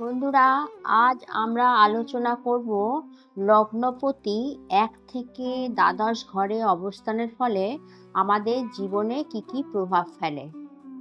বন্ধুরা, আজ আমরা আলোচনা করব লগ্নপতি এক থেকে দ্বাদশ ঘরে অবস্থানের ফলে আমাদের জীবনে কি কি প্রভাব ফেলে।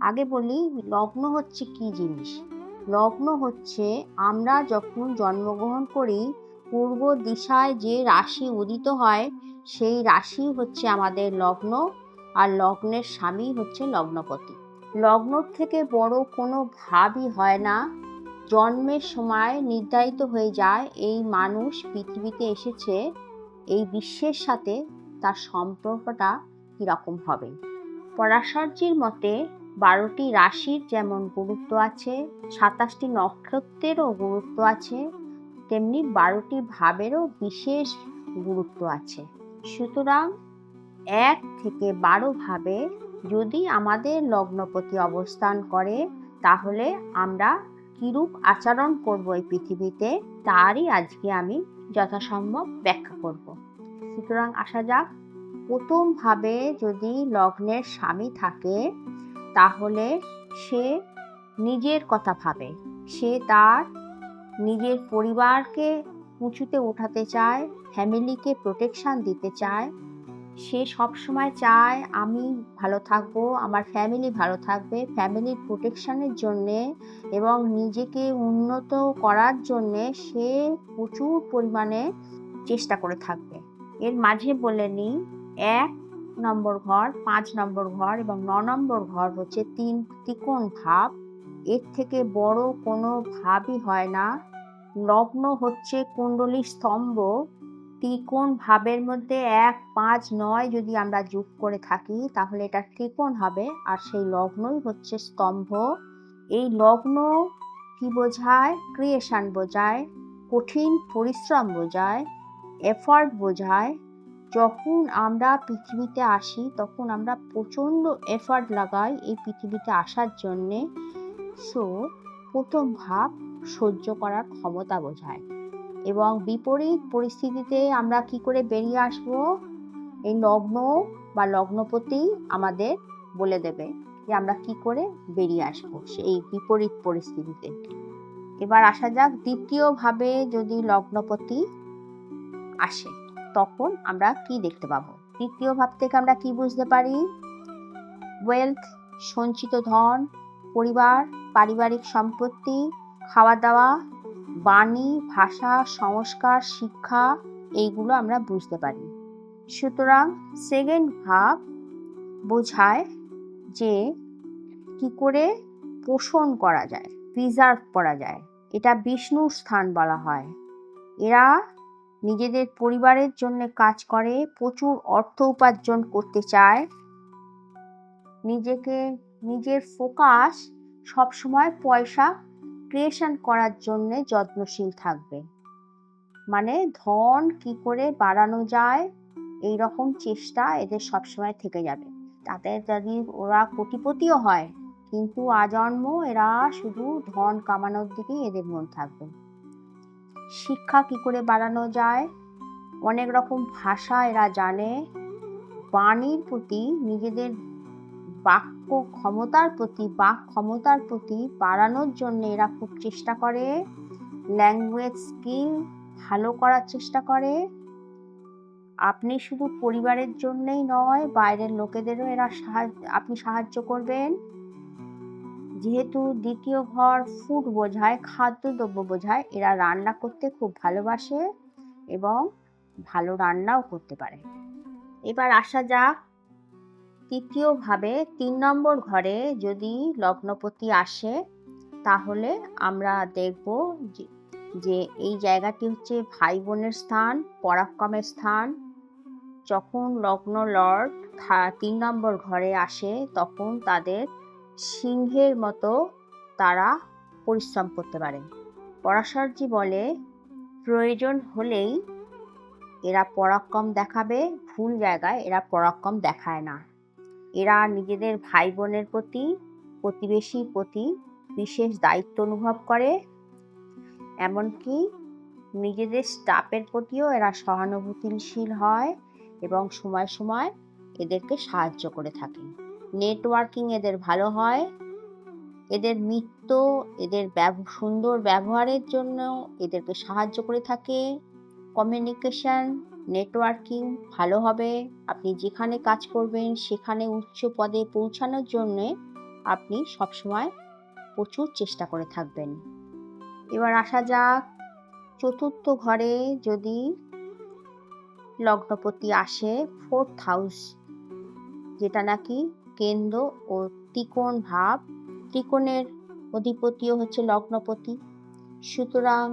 আগে বলি, লগ্ন হচ্ছে কি জিনিস? লগ্ন হচ্ছে আমরা যখন জন্মগ্রহণ করি, পূর্ব দিশায় যে রাশি উদিত হয়, সেই রাশি হচ্ছে আমাদের লগ্ন, আর লগ্নের স্বামী হচ্ছে লগ্নপতি। লগ্নর থেকে বড় কোনো ভাবই হয় না জন্মের সময় নির্ধারিত হয়ে যায়, এই মানুষ পৃথিবীতে এসেছে, এই বিশ্বের সাথে তার সম্পর্কটা কীরকম হবে। পরাশর্যের মতে, বারোটি রাশির যেমন গুরুত্ব আছে, সাতাশটি নক্ষত্রেরও গুরুত্ব আছে, তেমনি বারোটি ভাবেরও বিশেষ গুরুত্ব আছে। সুতরাং এক থেকে বারো ভাবে যদি আমাদের লগ্নপতি অবস্থান করে, তাহলে আমরা কিরূপ আচরণ করব এই পৃথিবীতে, তারই আজকে আমি যথাসম্ভব ব্যাখ্যা করব। সুতরাং আসা যাক, প্রথমভাবে যদি লগ্নের স্বামী থাকে, তাহলে সে নিজের কথা ভাবে। সে তার নিজের পরিবারকে উঁচুতে উঠাতে চায় ফ্যামিলিকে প্রোটেকশান দিতে চায় সে সব সময় চায়, আমি ভালো থাকব, আমার ফ্যামিলি ভালো থাকবে ফ্যামিলির প্রোটেকশানের জন্যে এবং নিজেকে উন্নত করার জন্যে সে প্রচুর পরিমাণে চেষ্টা করে থাকবে। এর মাঝে বলে নিই, এক নম্বর ঘর, পাঁচ নম্বর ঘর এবং ন নম্বর ঘর হচ্ছে তিন ত্রিকোণ ভাব। এর থেকে বড় কোনো ভাবই হয় না। লগ্ন হচ্ছে কুণ্ডলী স্তম্ভ। ত্রিকোণ ভাবের মধ্যে এক, পাঁচ, নয় যদি আমরা যোগ করে থাকি, তাহলে এটা ত্রিকোণ হবে। আর সেই লগ্নই হচ্ছে স্তম্ভ। এই লগ্ন কি বোঝায়? ক্রিয়েশন বোঝায়, কঠিন পরিশ্রম বোঝায় এফার্ট বোঝায়। যখন আমরা পৃথিবীতে আসি, তখন আমরা প্রচণ্ড এফার্ট লাগাই এই পৃথিবীতে আসার জন্যে। সো প্রথম ভাব সহ্য করার ক্ষমতা বোঝায়। এবং বিপরীত পরিস্থিতিতে আমরা কি করে বেরিয়ে আসব? এই লগ্ন বা লগ্নপতি আমাদের বলে দেবে যে আমরা কি করে বেরিয়ে আসব সেই বিপরীত পরিস্থিতিতে। এবার আসা যাক, দ্বিতীয়ভাবে যদি লগ্নপতি আসে, তখন আমরা কি দেখতে পাবো? তৃতীয় ভাব থেকে আমরা কি বুঝতে পারি? ওয়েলথ সঞ্চিত ধন, পরিবার, পারিবারিক সম্পত্তি, খাওয়া দাওয়া বাণী, ভাষা, সংস্কার, শিক্ষা, এইগুলো আমরা বুঝতে পারি। সুতরাং সেকেন্ড ভাব বোঝায় যে কি করে পোষণ করা যায় প্রিজার্ভ করা যায়। এটা বিষ্ণুর স্থান বলা হয়। এরা নিজেদের পরিবারের জন্য কাজ করে, প্রচুর অর্থ উপার্জন করতে চায়। নিজেকে, নিজের ফোকাস সবসময় পয়সা ক্রিয়েশন করার জন্য যত্নশীল থাকবে। মানে ধন কি করে বাড়ানো যায় এই রকম চেষ্টা এদের সবসময় থেকে যাবে। তাদের যদি ওরা কোটিপতিও হয়, কিন্তু আজন্ম এরা শুধু ধন কামানোর দিকেই এদের মন থাকবে। শিক্ষা কি করে বাড়ানো যায়? অনেক রকম ভাষা এরা জানে। বাণীর প্রতি নিজেদের বাক্য ক্ষমতার প্রতি বাক ক্ষমতার প্রতি বাড়ানোর জন্য এরা খুব চেষ্টা করে। ল্যাঙ্গুয়েজ স্কিল ভালো করার চেষ্টা করে। আপনি শুধু পরিবারের জন্যই নয়, বাইরের লোকেদেরও এরা সাহায্য, আপনি সাহায্য করবেন। যেহেতু দ্বিতীয় ঘর ফুড বোঝায়, খাদ্যদ্রব্য বোঝায়, এরা রান্না করতে খুব ভালোবাসে এবং ভালো রান্নাও করতে পারে। এবার আসা যাক তৃতীয়ভাবে তিন নম্বর ঘরে যদি লগ্নপতি আসে, তাহলে আমরা দেখব যে এই জায়গাটি হচ্ছে ভাই বোনের স্থান, পরাক্রমের স্থান। যখন লগ্ন লর্ড তিন নম্বর ঘরে আসে, তখন তাদের সিংহের মতো তারা পরিশ্রম করতে পারে পরাশরজি বলে, প্রয়োজন হলেই এরা পরাক্রম দেখাবে, ভুল জায়গায় এরা পরাক্রম দেখায় না। এরা নিজেদের ভাই বোনের প্রতি, প্রতিবেশীর প্রতি বিশেষ দায়িত্ব অনুভব করে। এমনকি নিজেদের স্টাফের প্রতিও এরা সহানুভূতিশীল হয় এবং সময় সময় এদেরকে সাহায্য করে থাকে। নেটওয়ার্কিং এদের ভালো হয়। এদের মিত্র এদের সুন্দর ব্যবহারের জন্য এদেরকে সাহায্য করে থাকে। কমিউনিকেশন নেটওয়ার্কিং ভালো হবে। আপনি যেখানে কাজ করবেন, সেখানে উচ্চ পদে পৌঁছানোর জন্য আপনি সবসময় প্রচুর চেষ্টা করে থাকবেন। এবার আসা যাক, চতুর্থ ঘরে যদি লগ্নপতি আসে ফোর্থ হাউস যেটা নাকি কেন্দ্র ও ত্রিকোণ ভাব। ত্রিকোণের অধিপতিও হচ্ছে লগ্নপতি। সুতরাং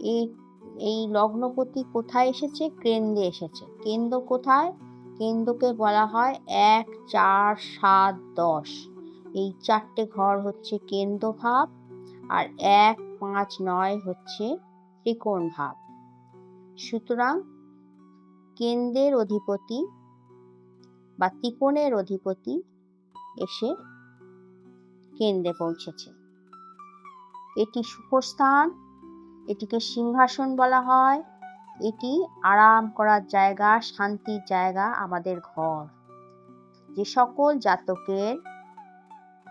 এই এই লগ্নপতি কোথায় এসেছে? কেন্দ্রে এসেছে। কেন্দ্র কোথায়? কেন্দ্রকে বলা হয় এক চার সাত দশ। এই চারটে ঘর হচ্ছে কেন্দ্র ভাব আর এক পাঁচ নয় হচ্ছে ত্রিকোণ ভাব। সুতরাং কেন্দ্রের অধিপতি বা ত্রিকোণের অধিপতি এসে কেন্দ্রে পৌঁছেছে। এটি সুখস্থান এটিকে সিংহাসন বলা হয়। এটি আরাম করার জায়গা, শান্তির জায়গা আমাদের ঘর। যে সকল জাতকের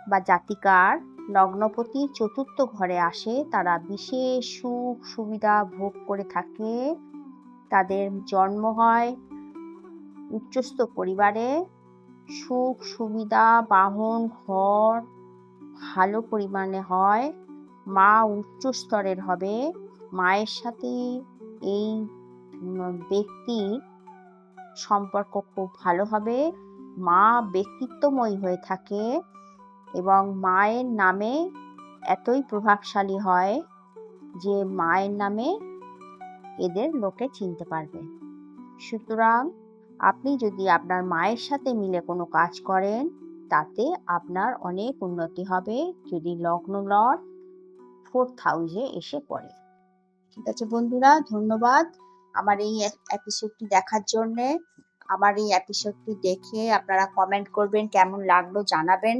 বা জাতিকার লগ্নপতি চতুর্থ ঘরে আসে, তারা বিশেষ সুখ সুবিধা ভোগ করে থাকে। তাদের জন্ম হয় উচ্চস্থ পরিবারে। সুখ সুবিধা, বাহন, ঘর ভালো পরিমাণে হয়। মা উচ্চ স্তরের হবে। মায়ের সাথে এই ব্যক্তির সম্পর্ক খুব ভালো হবে। মা ব্যক্তিত্বময়ী হয়ে থাকে এবং মায়ের নামে এতই প্রভাবশালী হয় যে মায়ের নামে এদের লোকে চিনতে পারবে। সুতরাং আপনি যদি আপনার মায়ের সাথে মিলে কোনো কাজ করেন, তাতে আপনার অনেক উন্নতি হবে। যদি লগ্ন লর্ড ফোর্থ হাউসে এসে পড়ে। ঠিক আছে বন্ধুরা, ধন্যবাদ আমার এই এপিসোডটি দেখার জন্যে। আমার এই এপিসোডটি দেখে আপনারা কমেন্ট করবেন, কেমন লাগল জানাবেন।